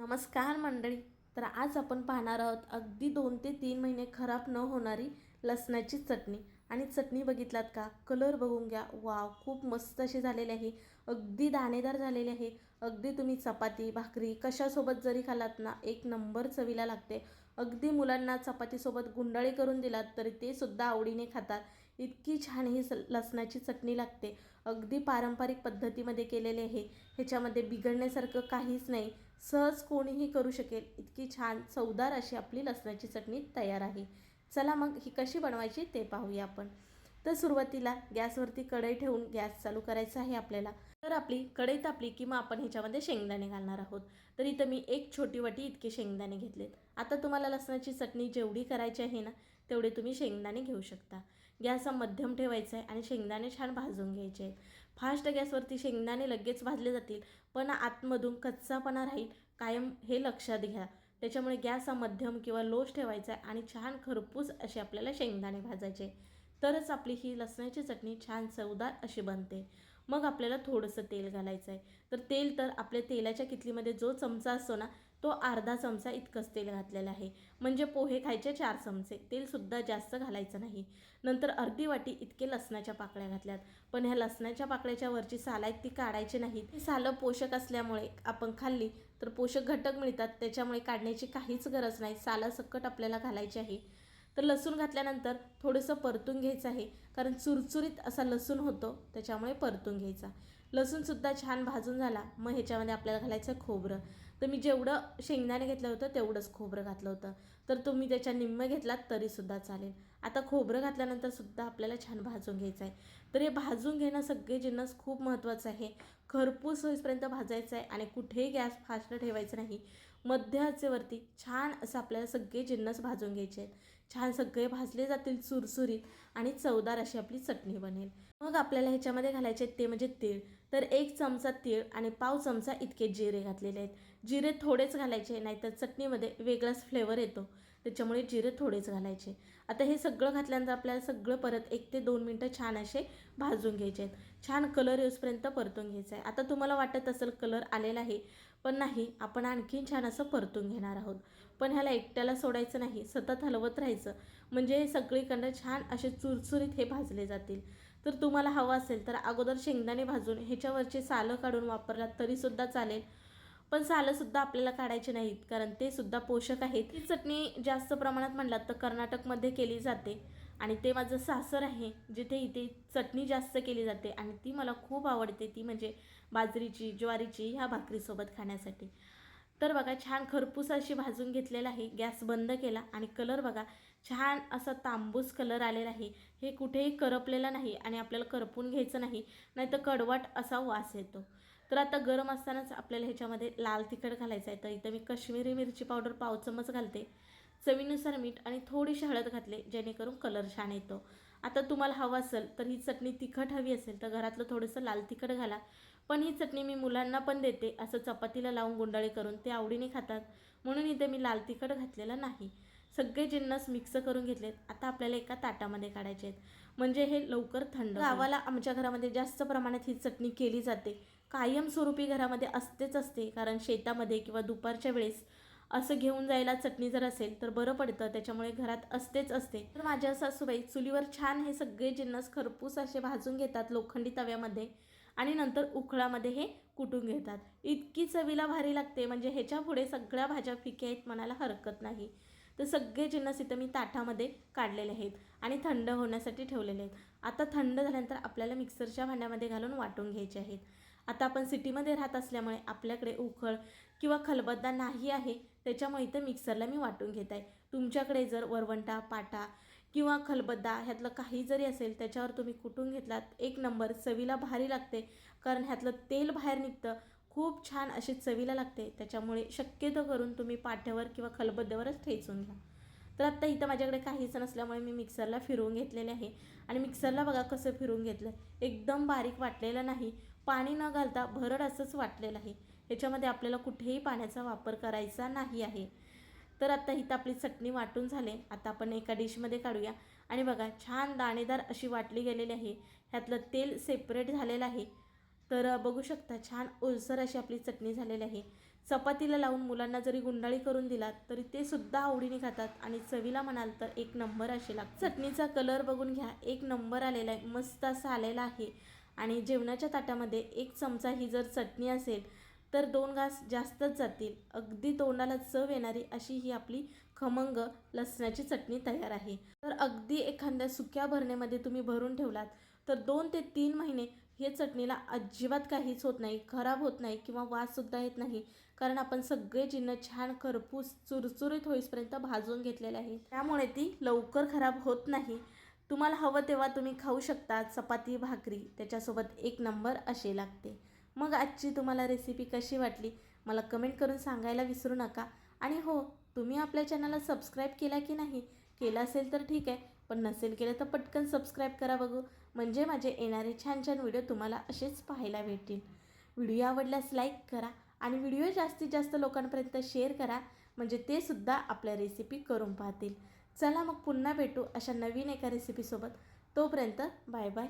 नमस्कार मंडळी. तर आज आपण पाहणार आहोत अगदी दोन ते तीन महिने खराब न होणारी लसणाची चटणी. आणि चटणी बघितलात का? कलर बघून घ्या. वाव खूप मस्त अशी झालेली आहे. अगदी दाणेदार झालेली आहे. अगदी तुम्ही चपाती भाकरी कशासोबत जरी खालात ना एक नंबर चवीला लागते. अगदी मुलांना चपातीसोबत गुंडाळी करून दिलात तरी ते सुद्धा आवडीने खातात. इतकी छान ही स लसणाची चटणी लागते. अगदी पारंपरिक पद्धतीमध्ये केलेले आहे ह्याच्यामध्ये बिघडण्यासारखं काहीच नाही. सहज कोणीही करू शकेल. इतकी छान चवदार अशी आपली लसणाची चटणी तयार आहे. चला मग ही कशी बनवायची ते पाहूया आपण. तर सुरुवातीला गॅसवरती कढई ठेवून गॅस चालू करायचा आहे आपल्याला. तर आपली कढई तापली की मग आपण ह्याच्यामध्ये शेंगदाणे घालणार आहोत. तर इथं मी एक छोटी वाटी इतके शेंगदाणे घेतलेत. आता तुम्हाला लसणाची चटणी जेवढी करायची आहे ना तेवढे तुम्ही शेंगदाणे घेऊ शकता. गॅस हा मध्यम ठेवायचा आहे आणि शेंगदाणे छान भाजून घ्यायचे आहेत. फास्ट गॅसवरती शेंगदाणे लगेच भाजले जातील पण आतमधून कच्चापणा राहील कायम हे लक्षात घ्या. त्याच्यामुळे गॅस हा मध्यम किंवा लोच ठेवायचा आहे आणि छान खरपूस असे आपल्याला शेंगदाणे भाजायचे तरच आपली ही लसणाची चटणी छान चवदार अशी बनते. मग आपल्याला थोडंसं तेल घालायचं आहे. तर तेल तर आपल्या तेलाच्या कितलीमध्ये जो चमचा असतो ना तो अर्धा चमचा इतकंच तेल घातलेलं आहे. म्हणजे पोहे खायचे चार चमचे. तेलसुद्धा जास्त घालायचं नाही. नंतर अर्धी वाटी इतके लसणाच्या पाकळ्या घातल्यात. पण ह्या लसणाच्या पाकळ्याच्या वरची साल आहेत ती काढायची नाहीत. ही सालं पोषक असल्यामुळे आपण खाल्ली तर पोषक घटक मिळतात. त्याच्यामुळे काढण्याची काहीच गरज नाही. सालासकट आपल्याला घालायची आहे. तर लसूण घातल्यानंतर थोडंसं परतून घ्यायचं आहे. कारण चुरचुरीत असा लसूण होतो. त्याच्यामुळे परतून घ्यायचा. लसूणसुद्धा छान भाजून झाला. मग ह्याच्यामध्ये आपल्याला घालायचं खोबरं. तर मी जेवढं शेंगदाणे घेतलं होतं तेवढंच खोबरं घातलं होतं. तर तुम्ही त्याच्या निम्मं घेतलात तरीसुद्धा चालेल. आता खोबरं घातल्यानंतर सुद्धा आपल्याला छान भाजून घ्यायचं आहे. तर हे भाजून घेणं सगळे जिन्नस खूप महत्त्वाचं आहे. खरपूस होईपर्यंत भाजायचं आहे आणि कुठेही गॅस फास्ट ठेवायचं नाही. मध्य आचेवरती छान असं आपल्याला सगळे जिन्नस भाजून घ्यायचे आहेत. छान सगळे भाजले जातील सुरसुरीत आणि चवदार अशी आपली चटणी बनेल. मग आपल्याला ह्याच्यामध्ये घालायचे ते म्हणजे तीळ. तर एक चमचा तीळ आणि पाव चमचा इतके जिरे घातलेले आहेत. जिरे थोडेच घालायचे नाहीतर चटणीमध्ये वेगळाच फ्लेवर येतो. त्याच्यामुळे जिरे थोडेच घालायचे. आता हे सगळं घातल्यानंतर आपल्याला सगळं परत एक ते दोन मिनटं छान असे भाजून घ्यायचे आहेत. छान कलर येऊसपर्यंत परतून घ्यायचं आहे. आता तुम्हाला वाटत असेल कलर आलेला आहे. पण नाही आपण आणखीन छान असं परतून घेणार आहोत. पण ह्याला एकट्याला सोडायचं नाही सतत हलवत राहायचं. म्हणजे हे सगळीकडनं छान असे चुरचुरीत हे भाजले जातील. तर तुम्हाला हवं असेल तर अगोदर शेंगदाणे भाजून ह्याच्यावरचे सालं काढून वापरलात तरीसुद्धा चालेल. पण सालंसुद्धा आपल्याला काढायचे नाहीत कारण ते सुद्धा पोषक आहेत. ही चटणी जास्त प्रमाणात म्हणलात तर कर्नाटकमध्ये केली जाते. आणि ते माझं सासर आहे जिथे इथे चटणी जास्त केली जाते आणि ती मला खूप आवडते ती म्हणजे बाजरीची ज्वारीची ह्या भाकरीसोबत खाण्यासाठी. तर बघा छान खरपूस अशी भाजून घेतलेला आहे गॅस बंद केला आणि कलर बघा छान असा तांबूस कलर आलेला आहे. हे कुठेही करपलेलं नाही आणि आपल्याला करपून घ्यायचं नाही नाहीतर कडवाट असा वास येतो. तर आता गरम असतानाच आपल्याला ह्याच्यामध्ये लाल तिखट घालायचं आहे. तर इथं मी कश्मीरी मिरची पावडर पाव चमच घालते. चवीनुसार मीठ आणि थोडीशी हळद घातले जेणेकरून कलर छान येतो. आता तुम्हाला हवं असेल तर ही चटणी तिखट हवी असेल तर घरातलं थोडंसं लाल तिखट घाला. पण ही चटणी मी मुलांना पण देते असं चपातीला लावून गुंडाळी करून ते आवडीने खातात. म्हणून इथे मी लाल तिखट घातलेलं नाही. सगळे जिन्नस मिक्स करून घेतलेत. आता आपल्याला एका ताटामध्ये काढायचे आहेत. म्हणजे हे लवकर थंड गावाला आमच्या घरामध्ये जास्त प्रमाणात ही चटणी केली जाते. कायमस्वरूपी घरामध्ये असतेच असते. कारण शेतामध्ये किंवा दुपारच्या वेळेस असं घेऊन जायला चटणी जर असेल तर बरं पडतं त्याच्यामुळे घरात असतेच असते. तर माझ्या सासूबाई चुलीवर छान हे सगळे जिन्नस खरपूस असे भाजून घेतात लोखंडी तव्यामध्ये आणि नंतर उखळामध्ये हे कुटून घेतात. इतकी चवीला भारी लागते म्हणजे ह्याच्या पुढे सगळ्या भाज्या फिक्या आहेत म्हणायला हरकत नाही. तर सगळे जिन्नस इथं मी ताटामध्ये काढलेले आहेत आणि थंड होण्यासाठी ठेवलेले आहेत. आता थंड झाल्यानंतर आपल्याला मिक्सरच्या भांड्यामध्ये घालून वाटून घ्यायचे आहेत. आता आपण सिटीमध्ये राहत असल्यामुळे आपल्याकडे उखळ किंवा खलबत्ता नाही आहे त्याच्यामुळे इथं मिक्सरला मी वाटून घेत आहे. तुमच्याकडे जर वरवंटा पाटा किंवा खलबत्ता ह्यातलं काही जरी असेल त्याच्यावर तुम्ही कुटून घेतलात एक नंबर चवीला भारी लागते कारण ह्यातलं तेल बाहेर निघतं. खूप छान अशी चवीला लागते त्याच्यामुळे शक्यतो करून तुम्ही पाठ्यावर किंवा खलबद्द्यावरच ठेचून घ्या. तर आत्ता इथं माझ्याकडे काहीच नसल्यामुळे मी मिक्सरला फिरवून घेतलेले आहे. आणि मिक्सरला बघा कसं फिरवून घेतलं एकदम बारीक वाटलेलं नाही. पाणी न घालता भरड असंच वाटलेलं आहे. याच्यामध्ये आपल्याला कुठेही पाण्याचा वापर करायचा नाही आहे. तर आता इथं आपली चटणी वाटून झाले. आता आपण एका डिशमध्ये काढूया. आणि बघा छान दाणेदार अशी वाटली गेलेली आहे. ह्यातलं तेल सेपरेट झालेलं आहे. तर बघू शकता छान ओलसर अशी आपली चटणी झालेली आहे. चपातीला लावून मुलांना जरी गुंडाळी करून दिलात तरी ते सुद्धा आवडीने खातात. आणि चवीला म्हणाल तर एक नंबर असे लाग चटणीचा कलर बघून घ्या. एक नंबर आलेला आहे. मस्त असा आलेला आहे. आणि जेवणाच्या ताटामध्ये एक चमचा ही जर चटणी असेल तर दोन घास जास्तच जातील. अगदी तोंडाला चव येणारी अशी ही आपली खमंग लसणाची चटणी तयार आहे. तर अगदी एखाद्या सुक्या भरणेमध्ये तुम्ही भरून ठेवलात तर दोन ते तीन महिने हे चटणीला अजिबात काहीच होत नाही खराब होत नाही किंवा वाससुद्धा येत नाही. कारण आपण सगळे जिन्नस छान खरपूस चुरचुरीत होईपर्यंत भाजून घेतलेले आहे त्यामुळे ती लवकर खराब होत नाही. तुम्हाला हवं तेव्हा तुम्ही खाऊ शकता चपाती भाकरी. त्याच्यासोबत एक नंबर असे लागते. मग आजची तुम्हाला रेसिपी कशी वाटली? मला कमेंट करून सांगायला विसरू नका. आणि हो तुम्ही आपल्या चॅनलला सबस्क्राईब केला की नाही? केला असेल तर ठीक आहे पण नसेल केलं तर पटकन सबस्क्राईब करा बघू. म्हणजे माझे येणारे छान छान व्हिडिओ तुम्हाला असेच पाहायला भेटतील. व्हिडिओ आवडल्यास लाईक करा आणि व्हिडिओ जास्तीत जास्त लोकांपर्यंत शेअर करा. म्हणजे ते सुद्धा आपल्या रेसिपी करून पाहतील. चला मग पुन्हा भेटू अशा नवीन एका रेसिपीसोबत तोपर्यंत बाय बाय.